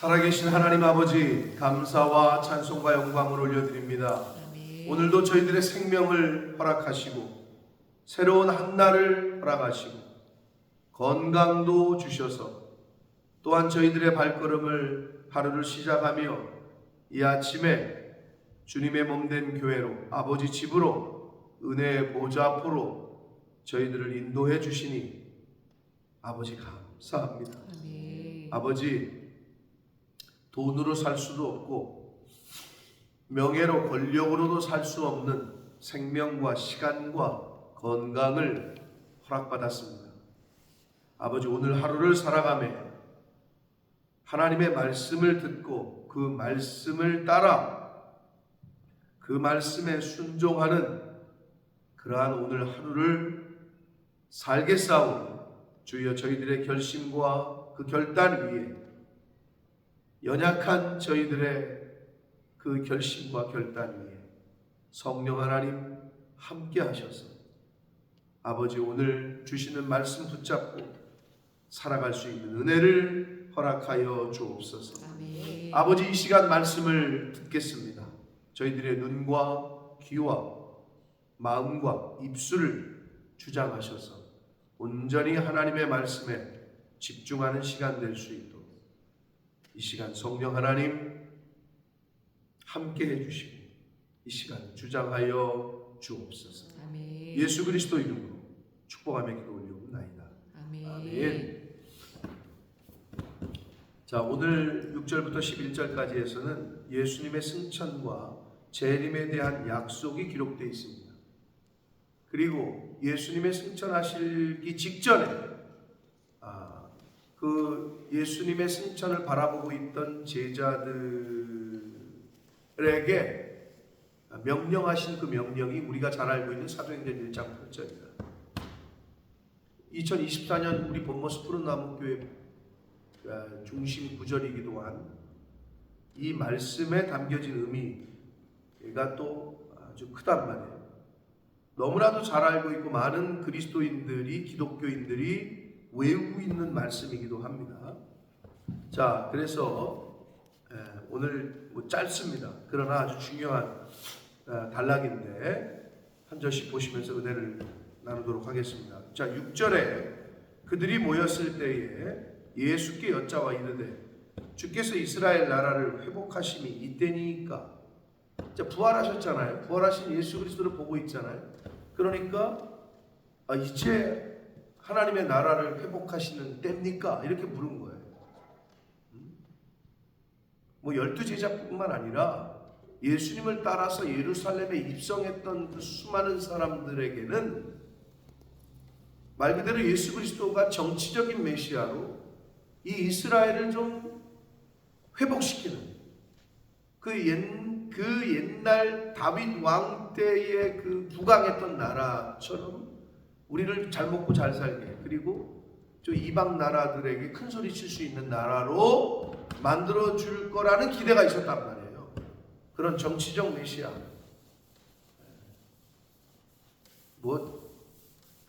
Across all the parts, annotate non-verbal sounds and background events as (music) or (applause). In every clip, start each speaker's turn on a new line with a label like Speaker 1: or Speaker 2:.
Speaker 1: 살아계신 하나님 아버지 감사와 찬송과 영광을 올려드립니다.
Speaker 2: 아멘.
Speaker 1: 오늘도 저희들의 생명을 허락하시고 새로운 한 날을 허락하시고 건강도 주셔서 또한 저희들의 발걸음을 하루를 시작하며 이 아침에 주님의 몸된 교회로 아버지 집으로 은혜의 보좌 앞으로 저희들을 인도해 주시니 아버지 감사합니다.
Speaker 2: 아멘.
Speaker 1: 아버지 돈으로 살 수도 없고 명예로 권력으로도 살 수 없는 생명과 시간과 건강을 허락받았습니다. 아버지 오늘 하루를 살아가며 하나님의 말씀을 듣고 그 말씀을 따라 그 말씀에 순종하는 그러한 오늘 하루를 살겠사오니 주여 저희들의 결심과 그 결단 위에 연약한 저희들의 그 결심과 결단 위에 성령 하나님 함께 하셔서 아버지 오늘 주시는 말씀 붙잡고 살아갈 수 있는 은혜를 허락하여 주옵소서.
Speaker 2: 아멘.
Speaker 1: 아버지 이 시간 말씀을 듣겠습니다. 저희들의 눈과 귀와 마음과 입술을 주장하셔서 온전히 하나님의 말씀에 집중하는 시간 될 수 있도록 이 시간 성령 하나님 함께 해주시고 이 시간 주장하여 주옵소서.
Speaker 2: 아멘.
Speaker 1: 예수 그리스도 이름으로 축복하며 기도 올려옵나이다.
Speaker 2: 아멘.
Speaker 1: 아멘. 자, 오늘 6절부터 11절까지에서는 예수님의 승천과 재림에 대한 약속이 기록되어 있습니다. 그리고 예수님의 승천하시기 직전에 아, 그 예수님의 승천을 바라보고 있던 제자들에게 명령하신 그 명령이 우리가 잘 알고 있는 사도행전 1장 8절입니다. 2024년 우리 본모스 푸른 나무 교회 어, 중심 구절이기도 한 이 말씀에 담겨진 의미가 또 아주 크단 말이에요. 너무나도 잘 알고 있고 많은 그리스도인들이 기독교인들이 외우고 있는 말씀이기도 합니다. 자, 그래서 에, 오늘 뭐 짧습니다. 그러나 아주 중요한 어, 단락인데 한 절씩 보시면서 은혜를 나누도록 하겠습니다. 자, 6절에 그들이 모였을 때에 예수께 여짜와 이르되 주께서 이스라엘 나라를 회복하심이 이때니까 자, 부활하셨잖아요. 부활하신 예수 그리스도를 보고 있잖아요. 그러니까 아, 이제 하나님의 나라를 회복하시는 때입니까? 이렇게 물은 거예요. 음? 뭐 열두 제자뿐만 아니라 예수님을 따라서 예루살렘에 입성했던 그 수많은 사람들에게는 말 그대로 예수 그리스도가 정치적인 메시아로 이 이스라엘을 좀 회복시키는 그, 옛, 그 옛날 다윗 왕 때의 그 부강했던 나라처럼 우리를 잘 먹고 잘 살게 그리고 저 이방 나라들에게 큰 소리 칠 수 있는 나라로 만들어 줄 거라는 기대가 있었단 말이에요. 그런 정치적 메시아. 뭐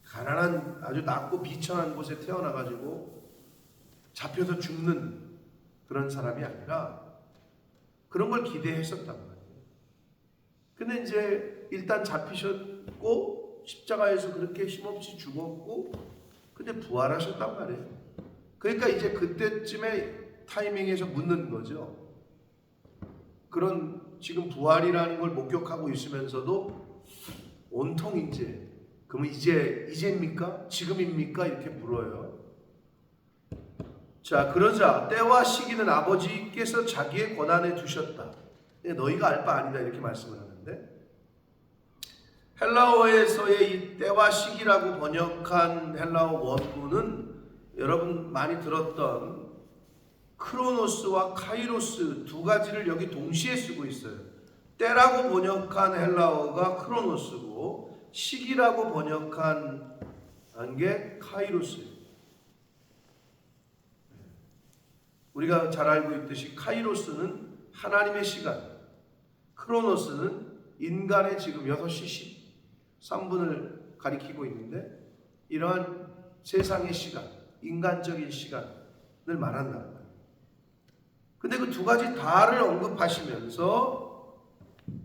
Speaker 1: 가난한 아주 낮고 비천한 곳에 태어나 가지고 잡혀서 죽는 그런 사람이 아니라 그런 걸 기대했었단 말이에요. 근데 이제 일단 잡히셨고 십자가에서 그렇게 힘없이 죽었고 근데 부활하셨단 말이에요. 그러니까 이제 그때쯤에 타이밍에서 묻는 거죠. 그런 지금 부활이라는 걸 목격하고 있으면서도 온통 이제 그러면 이제 이제입니까? 지금입니까? 이렇게 물어요. 자, 그러자 때와 시기는 아버지께서 자기의 권한에 두셨다. 예, 너희가 알 바 아니다 이렇게 말씀을 하는데 헬라어에서의 이 때와 시기라고 번역한 헬라어 원문은 여러분 많이 들었던 크로노스와 카이로스 두 가지를 여기 동시에 쓰고 있어요. 때라고 번역한 헬라어가 크로노스고 시기라고 번역한 게 카이로스예요. 우리가 잘 알고 있듯이 카이로스는 하나님의 시간, 크로노스는 인간의 지금 6시 13분을 가리키고 있는데 이러한 세상의 시간, 인간적인 시간을 말한다. 근데 근데 그 두 가지 다를 언급하시면서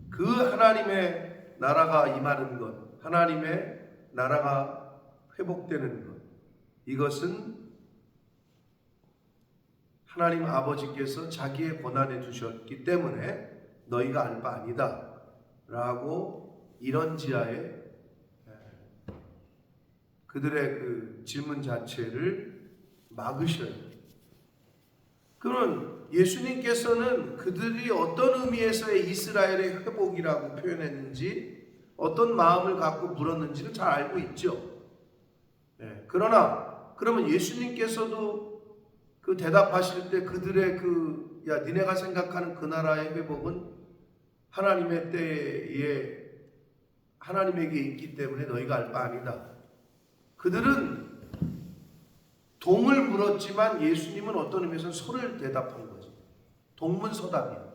Speaker 1: 그 하나님의 나라가 임하는 것, 하나님의 나라가 회복되는 것, 이것은 하나님 아버지께서 자기의 권한에 두셨기 때문에 너희가 알 바 아니다. 라고 이런 지하에 그들의 그 질문 자체를 막으셔요. 그러면 예수님께서는 그들이 어떤 의미에서의 이스라엘의 회복이라고 표현했는지 어떤 마음을 갖고 물었는지를 잘 알고 있죠. 네. 그러나 그러면 예수님께서도 그 대답하실 때 그들의 그 야 니네가 생각하는 그 나라의 회복은 하나님의 때에 하나님에게 있기 때문에 너희가 알 바 아니다. 그들은 동을 물었지만 예수님은 어떤 의미에서는 소를 대답한 거죠. 동문서답이야.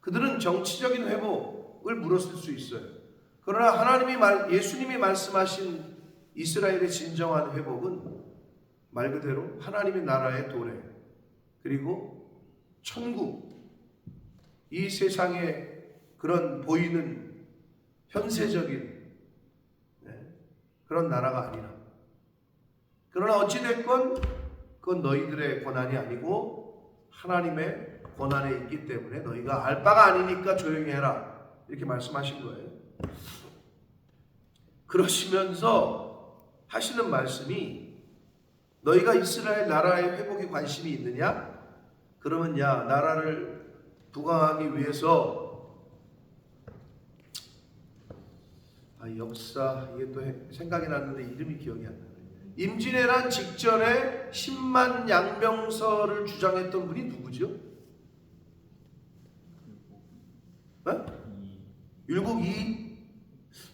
Speaker 1: 그들은 정치적인 회복을 물었을 수 있어요. 그러나 하나님이 말, 예수님이 말씀하신 이스라엘의 진정한 회복은 말 그대로 하나님의 나라의 도래 그리고 천국 이 세상에 그런 보이는 현세적인 네, 그런 나라가 아니라 그러나 어찌됐건 그건 너희들의 권한이 아니고 하나님의 권한에 있기 때문에 너희가 알 바가 아니니까 조용히 해라 이렇게 말씀하신 거예요. 그러시면서 하시는 말씀이 너희가 이스라엘 나라의 회복에 관심이 있느냐? 그러면 야 나라를 부강하기 위해서 아 역사 이게 또 생각이 났는데 이름이 기억이 안 나네. 임진왜란 직전에 10만 양병설을 주장했던 분이 누구죠? 어? 율곡 이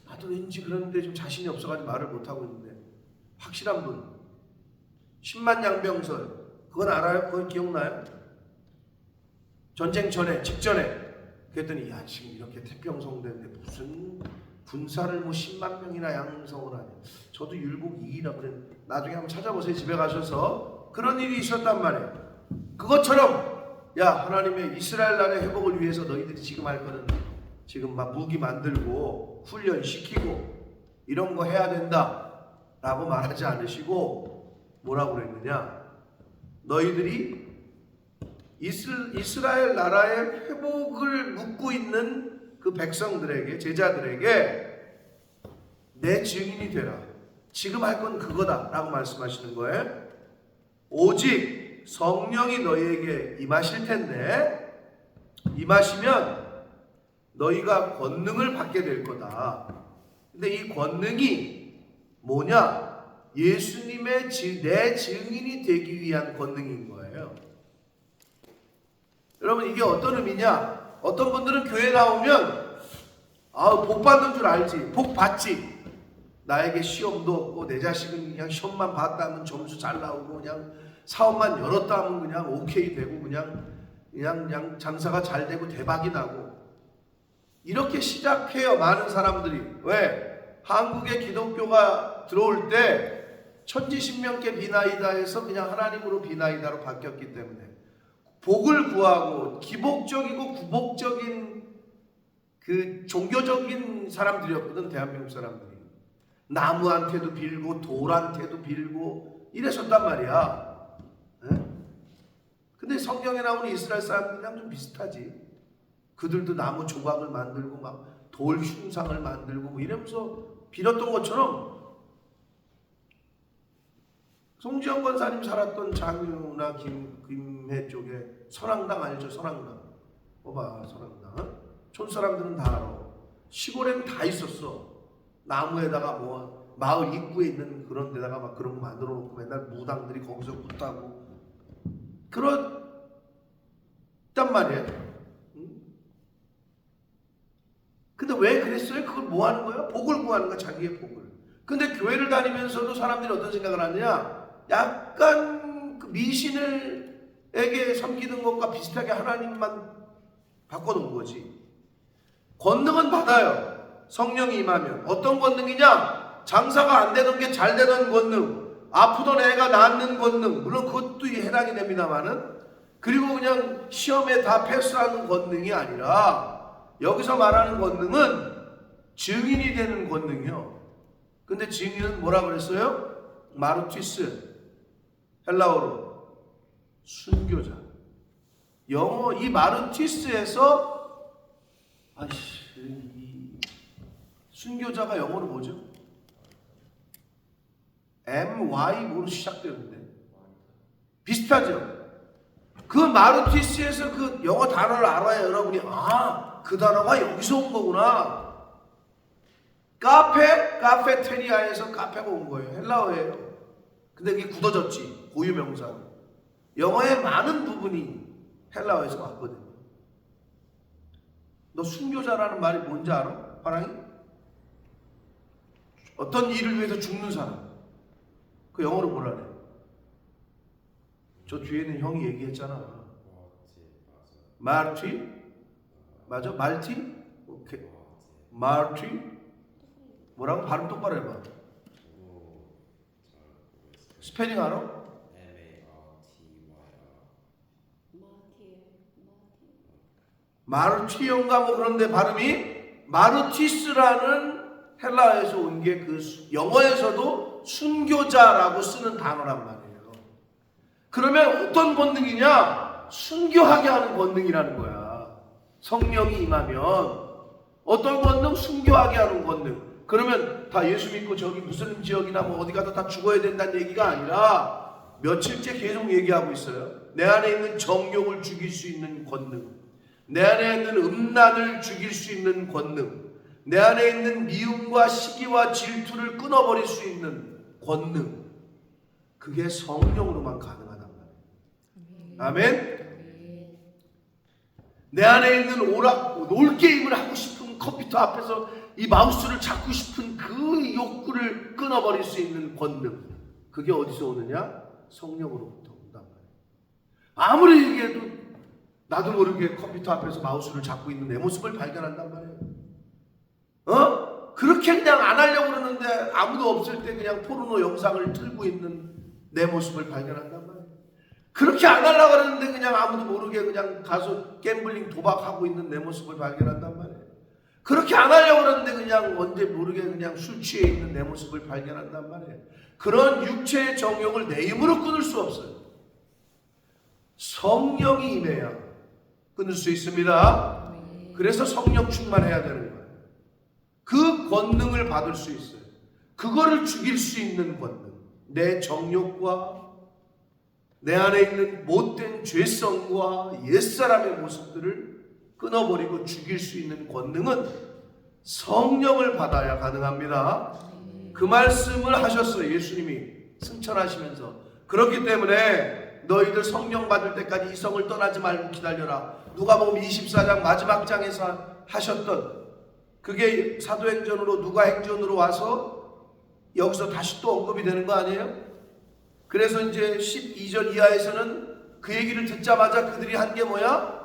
Speaker 1: 나도 왠지 그런데 좀 자신이 없어가지고 말을 못 하고 있는데 확실한 분 10만 양병설 그건 알아요? 그건 기억나요? 전쟁 전에 직전에 그랬더니 야 지금 이렇게 태평성대인데 무슨 군사를 뭐 10만 명이나 양성을 하냐 저도 율곡 2라고 그랬 나중에 한번 찾아보세요. 집에 가셔서. 그런 일이 있었단 말이에요. 그것처럼 야 하나님의 이스라엘 나라의 회복을 위해서 너희들이 지금 할 거는 지금 막 무기 만들고 훈련시키고 이런 거 해야 된다 라고 말하지 않으시고 뭐라고 그랬느냐? 너희들이 이스라엘 나라의 회복을 묻고 있는 그 백성들에게 제자들에게 내 증인이 되라. 지금 할 건 그거다라고 말씀하시는 거예요. 오직 성령이 너희에게 임하실 텐데 임하시면 너희가 권능을 받게 될 거다. 근데 이 권능이 뭐냐? 예수님의 내 증인이 되기 위한 권능인 거예요. 여러분 이게 어떤 의미냐? 어떤 분들은 교회 나오면 아 복 받는 줄 알지. 복 받지. 나에게 시험도 없고 내 자식은 그냥 시험만 봤다면 점수 잘 나오고 그냥 사업만 열었다 하면 그냥 오케이 되고 그냥 그냥 그냥 장사가 잘 되고 대박이 나고 이렇게 시작해요 많은 사람들이 왜 한국의 기독교가 들어올 때 천지신명께 비나이다 해서 그냥 하나님으로 비나이다로 바뀌었기 때문에 복을 구하고 기복적이고 구복적인 그 종교적인 사람들이었거든 대한민국 사람들이 나무한테도 빌고 돌한테도 빌고 이랬었단 말이야. 에? 근데 성경에 나오는 이스라엘 사람들이랑 좀 비슷하지. 그들도 나무 조각을 만들고 막 돌 흉상을 만들고 뭐 이러면서 빌었던 것처럼 송지영 권사님 살았던 장유나 김, 김해 쪽에 선앙당 알죠? 선앙당. 봐봐 선앙당. 촌 사람들은 다 알아. 시골에는 다 있었어. 나무에다가 뭐 마을 입구에 있는 그런 데다가 막 그런 거 만들어 놓고 맨날 무당들이 거기서 굿하고 그렇단 말이에요. 근데 왜 그랬어요? 그걸 뭐 하는 거예요? 복을 구하는 거야, 자기의 복을. 근데 교회를 다니면서도 사람들이 어떤 생각을 하느냐? 약간 그 미신을 에게 섬기는 것과 비슷하게 하나님만 바꿔놓은 거지. 권능은 받아요. 성령이 임하면. 어떤 권능이냐? 장사가 안 되던 게 잘 되던 권능. 아프던 애가 낫는 권능. 물론 그것도 해당이 됩니다만은 그리고 그냥 시험에 다 패스하는 권능이 아니라 여기서 말하는 권능은 증인이 되는 권능이요. 근데 증인은 뭐라 그랬어요? 마르티스 헬라어로 순교자. 영어 이 마르티스에서 아이씨 이 순교자가 영어로 뭐죠? M Y 뭐로 시작되는데 비슷하죠? 그 마르티스에서 그 영어 단어를 알아야 여러분이 아 그 단어가 여기서 온 거구나. 카페 카페테리아에서 카페가 온 거예요. 헬라어예요. 근데 그게 굳어졌지 고유 명사. 영어의 많은 부분이 헬라어에서 왔거든. 너 순교자라는 말이 뭔지 알아? 파랑이? 어떤 일을 위해서 죽는 사람. 그 영어로 뭐라 그래? 저 뒤에는 형이 얘기했잖아. 마르티? 맞아? 말티? 오케이. 마르티? 뭐라고? 발음 똑바로 해봐. 스페링 알아? 마르티온가 뭐 그런데 발음이 마르티스라는 헬라어에서 온 게 그 영어에서도 순교자라고 쓰는 단어란 말이에요. 그러면 어떤 권능이냐? 순교하게 하는 권능이라는 거야. 성령이 임하면 어떤 권능? 순교하게 하는 권능. 그러면 다 예수 믿고 저기 무슬림 지역이나 뭐 어디 가서 다 죽어야 된다는 얘기가 아니라 며칠째 계속 얘기하고 있어요. 내 안에 있는 정욕을 죽일 수 있는 권능. 내 안에 있는 음란을 죽일 수 있는 권능, 내 안에 있는 미움과 시기와 질투를 끊어버릴 수 있는 권능, 그게 성령으로만 가능하단 말이에요. 아멘? 내 안에 있는 오락, 놀 게임을 하고 싶은 컴퓨터 앞에서 이 마우스를 잡고 싶은 그 욕구를 끊어버릴 수 있는 권능, 그게 어디서 오느냐? 성령으로부터 온단 말이에요. 아무리 얘기해도 나도 모르게 컴퓨터 앞에서 마우스를 잡고 있는 내 모습을 발견한단 말이에요. 어? 그렇게 그냥 안 하려고 그러는데 아무도 없을 때 그냥 포르노 영상을 틀고 있는 내 모습을 발견한단 말이에요. 그렇게 안 하려고 그러는데 그냥 아무도 모르게 그냥 가서 갬블링 도박하고 있는 내 모습을 발견한단 말이에요. 그렇게 안 하려고 그러는데 그냥 언제 모르게 그냥 술 취해 있는 내 모습을 발견한단 말이에요. 그런 육체의 정욕을 내 힘으로 끊을 수 없어요. 성령이 임해야 끊을 수 있습니다. 그래서 성령 충만해야 되는 거예요. 그 권능을 받을 수 있어요. 그거를 죽일 수 있는 권능. 내 정욕과 내 안에 있는 못된 죄성과 옛사람의 모습들을 끊어버리고 죽일 수 있는 권능은 성령을 받아야 가능합니다. 그 말씀을 하셨어요. 예수님이 승천하시면서. 그렇기 때문에 너희들 성령 받을 때까지 이 성을 떠나지 말고 기다려라. 누가복음 24장 마지막 장에서 하셨던 그게 사도행전으로 누가 행전으로 와서 여기서 다시 또 언급이 되는 거 아니에요? 그래서 이제 12절 이하에서는 그 얘기를 듣자마자 그들이 한 게 뭐야?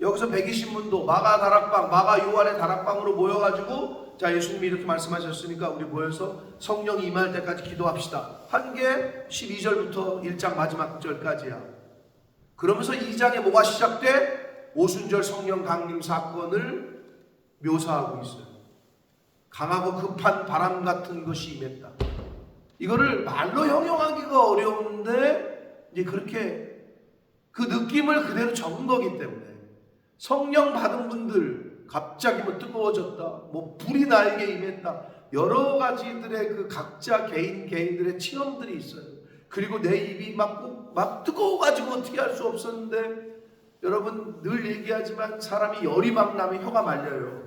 Speaker 1: 여기서 120문도 마가 다락방, 마가 요한의 다락방으로 모여가지고 자 예수님이 이렇게 말씀하셨으니까 우리 모여서 성령 임할 때까지 기도합시다. 한게 12절부터 1장 마지막 절까지야. 그러면서 2장에 뭐가 시작돼? 오순절 성령 강림 사건을 묘사하고 있어요. 강하고 급한 바람 같은 것이 임했다. 이거를 말로 형용하기가 어려운데 이제 그렇게 그 느낌을 그대로 적은 거기 때문에 성령 받은 분들 갑자기 뭐 뜨거워졌다, 뭐 불이 나에게 임했다, 여러 가지들의 그 각자 개인 개인들의 체험들이 있어요. 그리고 내 입이 막, 막 뜨거워가지고 어떻게 할 수 없었는데 여러분 늘 얘기하지만 사람이 열이 막 나면 혀가 말려요.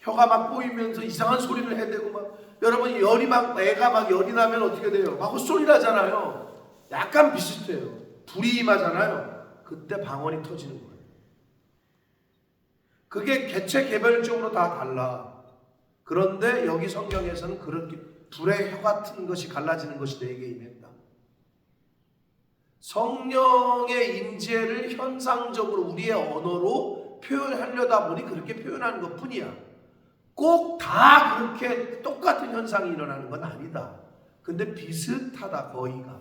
Speaker 1: 혀가 막 꼬이면서 이상한 소리를 해대고 막 여러분 열이 막 애가 막 열이 나면 어떻게 돼요? 막 헛소리 나잖아요. 약간 비슷해요. 불이 임하잖아요. 그때 방언이 터지는 거예요. 그게 개체 개별적으로 다 달라. 그런데 여기 성경에서는 그렇게 불의 혀 같은 것이 갈라지는 것이 내게 임했다. 성령의 임재를 현상적으로 우리의 언어로 표현하려다 보니 그렇게 표현하는 것 뿐이야. 꼭 다 그렇게 똑같은 현상이 일어나는 건 아니다. 근데 비슷하다, 거의가.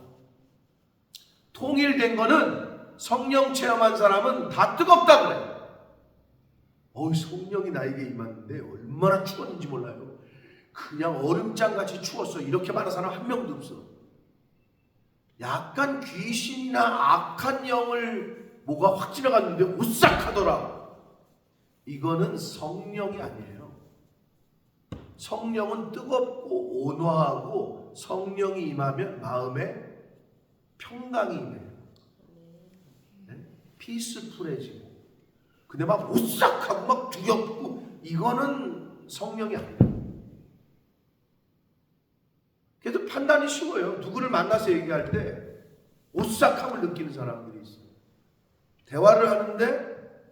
Speaker 1: 통일된 거는 성령 체험한 사람은 다 뜨겁다 그래. 어이 성령이 나에게 임하는데 얼마나 추웠는지 몰라요. 그냥 얼음장 같이 추웠어. 이렇게 말하는 사람 한 명도 없어. 약간 귀신이나 악한 영을 뭐가 확 지나갔는데 오싹하더라. 이거는 성령이 아니에요. 성령은 뜨겁고 온화하고 성령이 임하면 마음에 평강이 임해요. 네? 피스풀해지고. 근데 막 오싹하고 막 두렵고 이거는 성령이 아니에요. 그래도 판단이 쉬워요. 누구를 만나서 얘기할 때 오싹함을 느끼는 사람들이 있어요. 대화를 하는데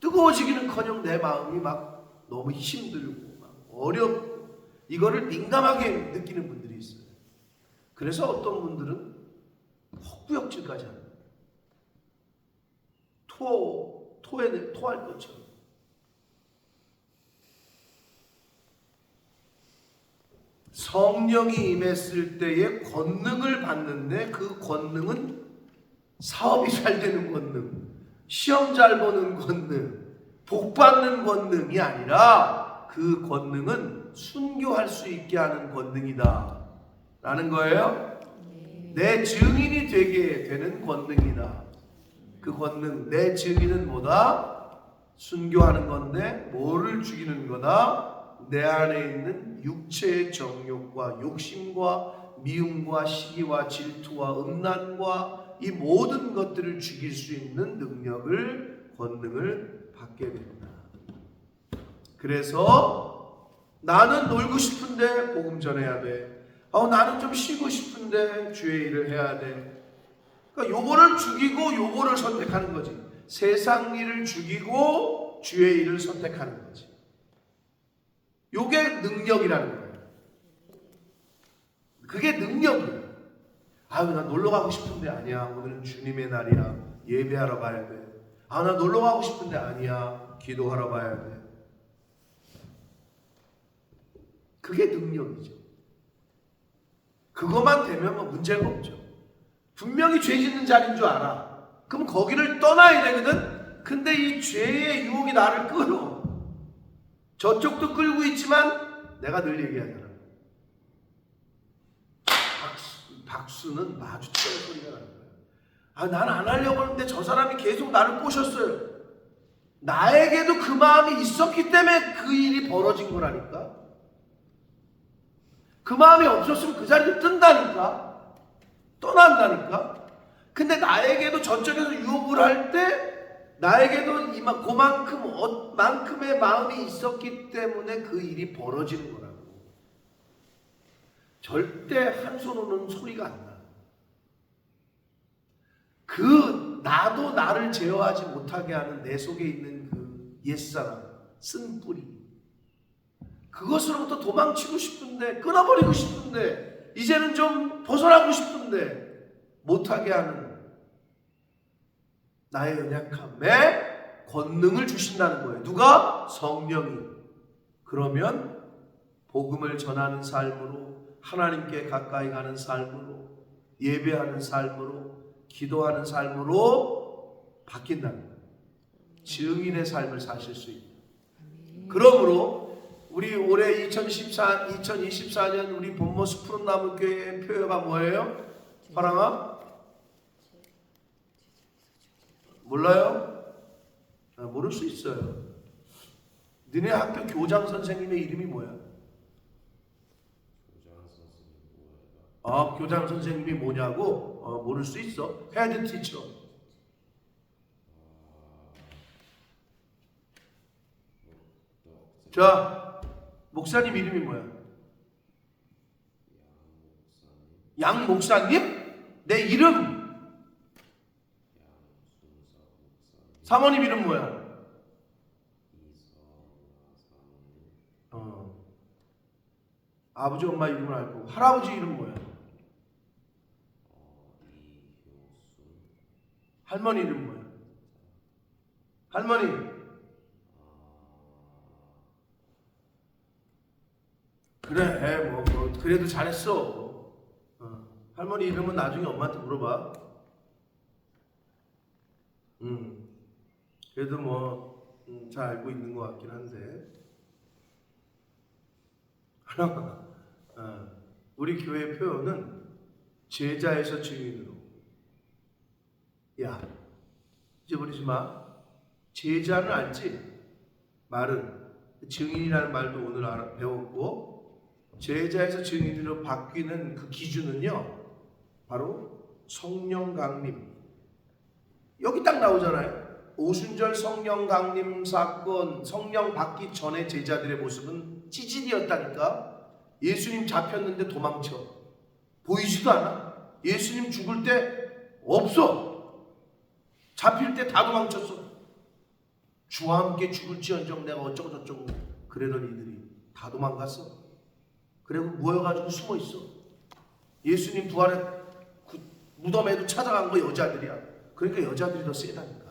Speaker 1: 뜨거워지기는커녕 내 마음이 막 너무 힘들고 막 어렵고 이거를 민감하게 느끼는 분들이 있어요. 그래서 어떤 분들은 헛구역질까지 합니다. 토 토에 토할 것처럼. 성령이 임했을 때의 권능을 받는데 그 권능은 사업이 잘 되는 권능, 시험 잘 보는 권능, 복 받는 권능이 아니라 그 권능은 순교할 수 있게 하는 권능이다. 라는 거예요. 내 증인이 되게 되는 권능이다. 그 권능, 내 증인은 뭐다? 순교하는 건데, 뭐를 죽이는 거다? 내 안에 있는 육체의 정욕과 욕심과 미움과 시기와 질투와 음란과 이 모든 것들을 죽일 수 있는 능력을 권능을 받게 됩니다. 그래서 나는 놀고 싶은데 복음 전해야 돼. 어, 나는 좀 쉬고 싶은데 주의 일을 해야 돼. 그러니까 요거를 죽이고 요거를 선택하는 거지. 세상 일을 죽이고 주의 일을 선택하는 거지. 요게 능력이라는 거예요. 그게 능력이에요. 아유, 나 놀러 가고 싶은데 아니야. 오늘은 주님의 날이야. 예배하러 가야 돼. 아, 나 놀러 가고 싶은데 아니야. 기도하러 가야 돼. 그게 능력이죠. 그것만 되면 뭐 문제가 없죠. 분명히 죄 짓는 자리인 줄 알아. 그럼 거기를 떠나야 되거든? 근데 이 죄의 유혹이 나를 끌어. 저쪽도 끌고 있지만 내가 늘 얘기하잖아. 박수, 박수는 마주쳐야 소리가 나는 거야. 아, 난 안 하려고 하는데 저 사람이 계속 나를 꼬셨어요. 나에게도 그 마음이 있었기 때문에 그 일이 벌어진 거라니까. 그 마음이 없었으면 그 자리를 뜬다니까. 떠난다니까. 근데 나에게도 저쪽에서 유혹을 할 때 나에게도 이만 그만큼 어, 만큼의 마음이 있었기 때문에 그 일이 벌어지는 거라고. 절대 한 손으로는 소리가 안 나. 그 나도 나를 제어하지 못하게 하는 내 속에 있는 그 옛사람 쓴 뿌리. 그것으로부터 도망치고 싶은데 끊어버리고 싶은데 이제는 좀 벗어나고 싶은데 못하게 하는 나의 연약함에 권능을 주신다는 거예요. 누가? 성령이. 그러면 복음을 전하는 삶으로 하나님께 가까이 가는 삶으로 예배하는 삶으로 기도하는 삶으로 바뀐다는 거예요. 증인의 삶을 사실 수 있다. 그러므로 우리 올해 2014, 2024년 우리 본모스 푸른나무 교회의 표어가 뭐예요? 화랑아? 몰라요? 아, 모를 수 있어요. 너네 학교 교장 선생님의 이름이 뭐야? 아, 교장 선생님이 뭐냐고? 어, 모를 수 있어. 헤드 티처. 자, 목사님 이름이 뭐야? 양 목사님? 내 이름. 사모님 이름 뭐야? 어. 아버지 엄마 이름을 알고 할아버지 이름 뭐야? 할머니 이름 뭐야? 할머니 그래 뭐, 뭐 그래도 잘했어 어. 할머니 이름은 나중에 엄마한테 물어봐 음, 그래도 뭐, 음, 잘 알고 있는 것 같긴 한데. (laughs) 어, 우리 교회 표현은 제자에서 증인으로. 야, 잊어버리지 마. 제자는 알지? 말은. 증인이라는 말도 오늘 배웠고, 제자에서 증인으로 바뀌는 그 기준은요, 바로 성령 강림. 여기 딱 나오잖아요. 오순절 성령 강림 사건, 성령 받기 전에 제자들의 모습은 찌질이었다니까. 예수님 잡혔는데 도망쳐. 보이지도 않아. 예수님 죽을 때 없어. 잡힐 때 다 도망쳤어. 주와 함께 죽을지언정 내가 어쩌고 저쩌고 그러던 이들이 다 도망갔어. 그리고 모여가지고 숨어 있어. 예수님 부활의 그 무덤에도 찾아간 거 여자들이야. 그러니까 여자들이 더 세다니까.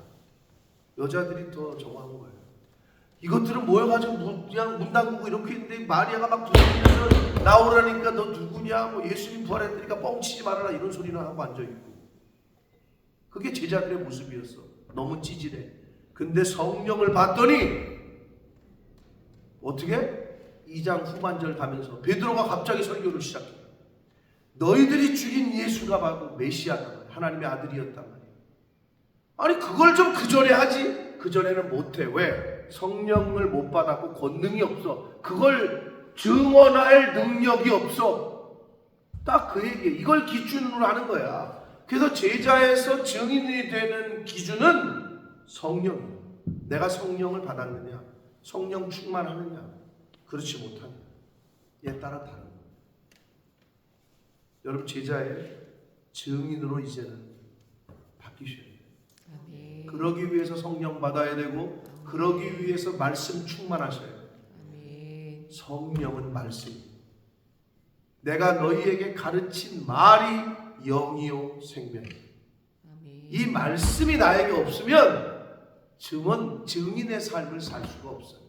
Speaker 1: 여자들이 더 하는 거예요. 이것들은 모여가지고 문- 그냥 문 닫고 이렇게 있는데 마리아가 막 두드리면서 나오라니까 너 누구냐 뭐 예수님 부활했으니까 뻥치지 말아라 이런 소리를 하고 앉아있고 그게 제자들의 모습이었어 너무 찌질해 근데 성령을 봤더니 어떻게? 2장 후반절 가면서 베드로가 갑자기 설교를 시작해 너희들이 죽인 예수가 바로 메시아다 하나님의 아들이었단 말이야 아니 그걸 좀 그 전에 하지? 그 전에는 못해. 왜? 성령을 못 받았고 권능이 없어. 그걸 증언할 능력이 없어. 딱 그 얘기 이걸 기준으로 하는 거야. 그래서 제자에서 증인이 되는 기준은 성령 내가 성령을 받았느냐? 성령 충만하느냐 그렇지 못하느냐 얘 따라 다른 거야 여러분 제자의 증인으로 이제는 바뀌셔야 돼요
Speaker 2: 아멘.
Speaker 1: 그러기 위해서 성령 받아야 되고 그러기 위해서 말씀 충만하셔야 돼요.
Speaker 2: 아멘.
Speaker 1: 성령은 말씀. 내가 너희에게 가르친 말이 영이요 생명.
Speaker 2: 아멘.
Speaker 1: 이 말씀이 나에게 없으면 증언 증인의 삶을 살 수가 없어요.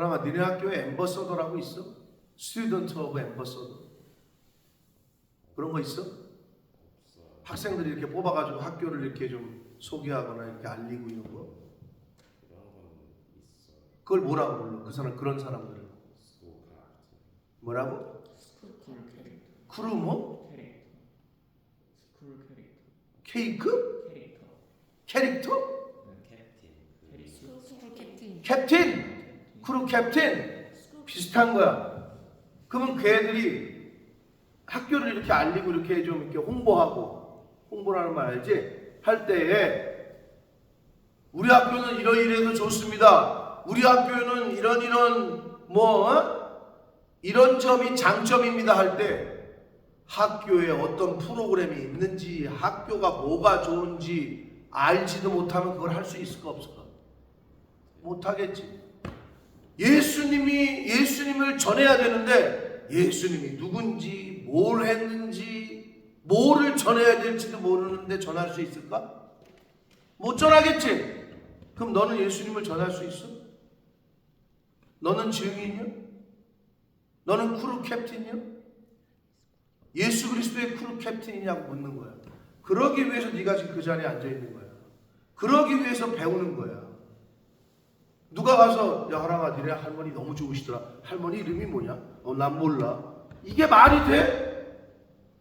Speaker 1: 하나만 니네 학교에 엠버서더라고 있어? 스튜던트 오브 엠버서더 그런 거 있어? 학생들이 이렇게 뽑아가지고 학교를 이렇게 좀 소개하거나 이렇게 알리고 이런 거 그걸 뭐라고 불러? 그 사람 그런 사람들을 뭐라고? 크루 뭐?
Speaker 3: 캐릭터 스쿨 캐릭터
Speaker 1: 케이크?
Speaker 3: 캐릭터
Speaker 1: 캐릭터?
Speaker 3: 캐릭터
Speaker 2: 스쿨 캡틴.
Speaker 1: 캡틴? 크루 캡틴? 비슷한 거야. 그러면 그 애들이 학교를 이렇게 알리고 이렇게 좀 이렇게 홍보하고 홍보라는 말 알지? 할 때에 우리 학교는 이러이러해서 좋습니다. 우리 학교는 이런 이런 뭐 어? 이런 점이 장점입니다 할 때 학교에 어떤 프로그램이 있는지 학교가 뭐가 좋은지 알지도 못하면 그걸 할 수 있을까 없을까? 못하겠지. 예수님이 예수님을 전해야 되는데 예수님이 누군지 뭘 했는지 뭐를 전해야 될지도 모르는데 전할 수 있을까? 못 전하겠지. 그럼 너는 예수님을 전할 수 있어? 너는 증인이야? 너는 크루 캡틴이야? 예수 그리스도의 크루 캡틴이냐고 묻는 거야. 그러기 위해서 네가 지금 그 자리에 앉아 있는 거야. 그러기 위해서 배우는 거야. 누가 가서 야 하랑아 니네 할머니 너무 좋으시더라. 할머니 이름이 뭐냐? 어 난 몰라. 이게 말이 돼?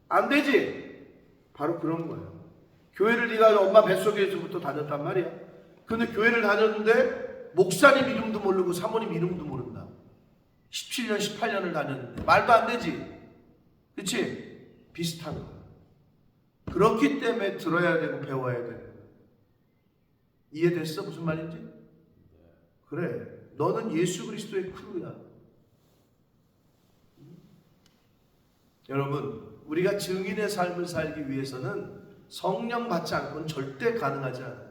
Speaker 1: 안 되지. 바로 그런 거예요. 교회를 네가 엄마 뱃속에서부터 다녔단 말이야. 근데 교회를 다녔는데 목사님 이름도 모르고 사모님 이름도 모른다. 17년, 18년을 다녔는데 말도 안 되지. 그렇지? 비슷한 거야. 그렇기 때문에 들어야 되고 배워야 거야. 이해됐어? 무슨 말인지? 그래. 너는 예수 그리스도의 크루야. 여러분, 우리가 증인의 삶을 살기 위해서는 성령 받지 않고는 절대 가능하지 않아요.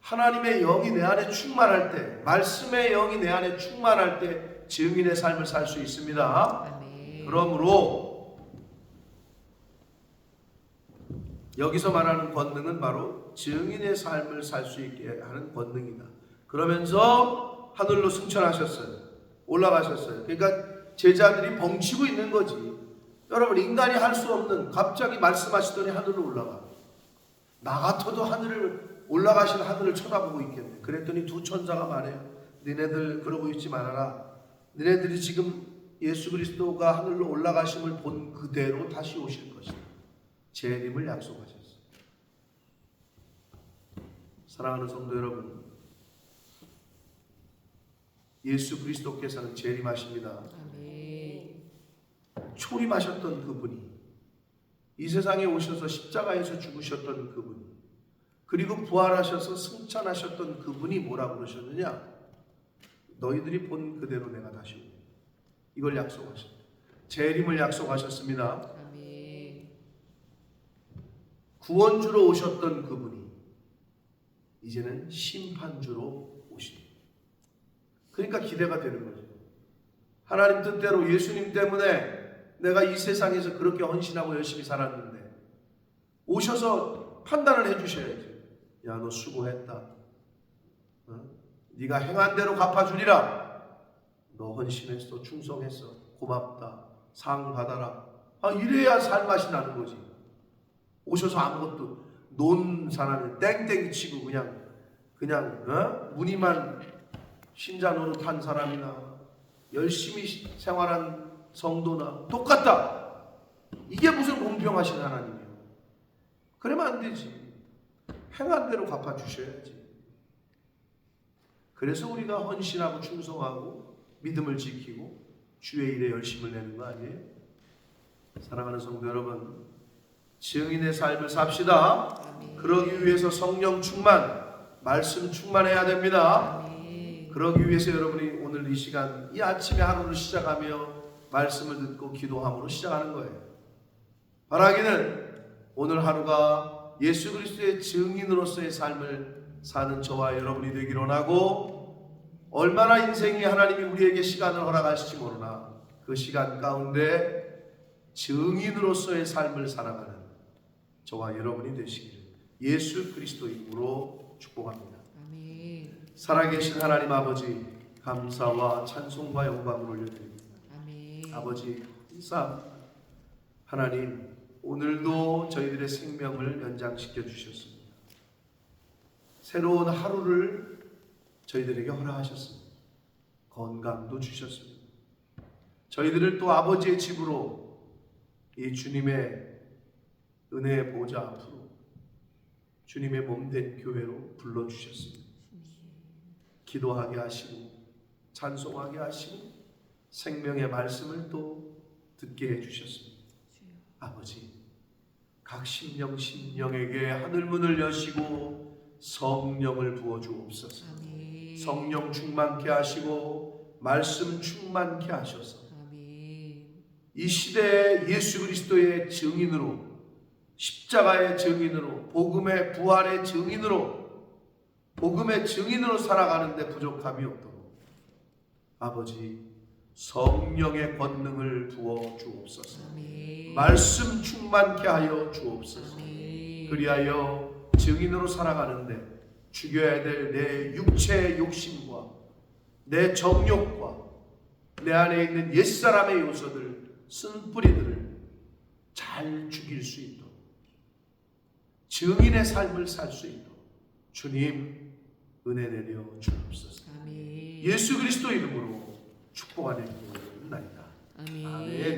Speaker 1: 하나님의 영이 내 안에 충만할 때, 말씀의 영이 내 안에 충만할 때 증인의 삶을 살 수 있습니다. 그러므로 여기서 말하는 권능은 바로 증인의 삶을 살 수 있게 하는 권능이다. 그러면서 하늘로 승천하셨어요. 올라가셨어요. 그러니까 제자들이 벙치고 있는 거지. 여러분 인간이 할 수 없는 갑자기 말씀하시더니 하늘로 올라가. 나 같아도 하늘을 올라가신 하늘을 쳐다보고 있겠네. 그랬더니 두 천사가 말해요. 너네들 그러고 있지 말아라. 너네들이 지금 예수 그리스도가 하늘로 올라가심을 본 그대로 다시 오실 것이다. 재림을 약속하셨어요. 사랑하는 성도 여러분, 예수 그리스도께서는 재림하십니다.
Speaker 2: 아멘.
Speaker 1: 초림하셨던 그분이 이 세상에 오셔서 십자가에서 죽으셨던 그분 그리고 부활하셔서 승천하셨던 그분이 뭐라고 그러셨느냐 너희들이 본 그대로 내가 다시 오리 이걸 약속하셨다 재림을 약속하셨습니다
Speaker 2: 아멘.
Speaker 1: 구원주로 오셨던 그분이 이제는 심판주로 오십니다 그러니까 기대가 되는 거죠 하나님 뜻대로 예수님 때문에 내가 이 세상에서 그렇게 헌신하고 열심히 살았는데 오셔서 판단을 해주셔야지. 야 너 수고했다. 어? 네가 행한 대로 갚아주리라. 너 헌신했어, 충성했어, 고맙다, 상 받아라. 아 이래야 살 맛이 나는 거지. 오셔서 아무것도 논 사람을 땡땡이 치고 그냥 그냥 어? 무늬만 신자 노릇한 사람이나 열심히 시- 생활한 성도나 똑같다. 이게 무슨 공평하신 하나님이에요. 그러면 안 되지. 행한 대로 갚아주셔야지. 그래서 우리가 헌신하고 충성하고 믿음을 지키고 주의 일에 열심을 내는 거 아니에요? 사랑하는 성도 여러분, 증인의 삶을 삽시다. 그러기 위해서 성령 충만, 말씀 충만해야 됩니다. 그러기 위해서 여러분이 오늘 이 시간, 이 아침에 하루를 시작하며 말씀을 듣고 기도함으로 시작하는 거예요. 바라기는 오늘 하루가 예수 그리스도의 증인으로서의 삶을 사는 저와 여러분이 되기를 원하고 얼마나 인생이 하나님이 우리에게 시간을 허락하실지 모르나 그 시간 가운데 증인으로서의 삶을 살아가는 저와 여러분이 되시기를 예수 그리스도 이름으로 축복합니다. 살아계신 하나님 아버지 감사와 찬송과 영광을 올려드립니다.
Speaker 2: 아멘.
Speaker 1: 아버지 감사 하나님 오늘도 저희들의 생명을 연장시켜 주셨습니다. 새로운 하루를 저희들에게 허락하셨습니다. 건강도 주셨습니다. 저희들을 또 아버지의 집으로 이 주님의 은혜의 보좌 앞으로 주님의 몸된 교회로 불러 주셨습니다. 기도하게 하시고 찬송하게 하시고 생명의 말씀을 또 듣게 해 주셨습니다. 아버지, 각 심령 심령에게 하늘 문을 여시고 성령을 부어 주옵소서.
Speaker 2: 아멘.
Speaker 1: 성령 충만케 하시고 말씀 충만케 하셔서
Speaker 2: 아멘.
Speaker 1: 이 시대에 예수 그리스도의 증인으로 십자가의 증인으로 복음의 부활의 증인으로 복음의 증인으로 살아가는데 부족함이 없도록 아버지 성령의 권능을 부어 주옵소서.
Speaker 2: 아멘.
Speaker 1: 말씀 충만케 하여 주옵소서.
Speaker 2: 아멘.
Speaker 1: 그리하여 증인으로 살아가는데 죽여야 될 내 육체의 욕심과 내 정욕과 내 안에 있는 옛사람의 요소들 쓴뿌리들을 잘 죽일 수 있도록 증인의 삶을 살 수 있도록 주님 은혜 내려 주옵소서.
Speaker 2: 아멘.
Speaker 1: 예수 그리스도 이름으로 축복하는 나이다.
Speaker 2: 아멘.
Speaker 1: 아멘.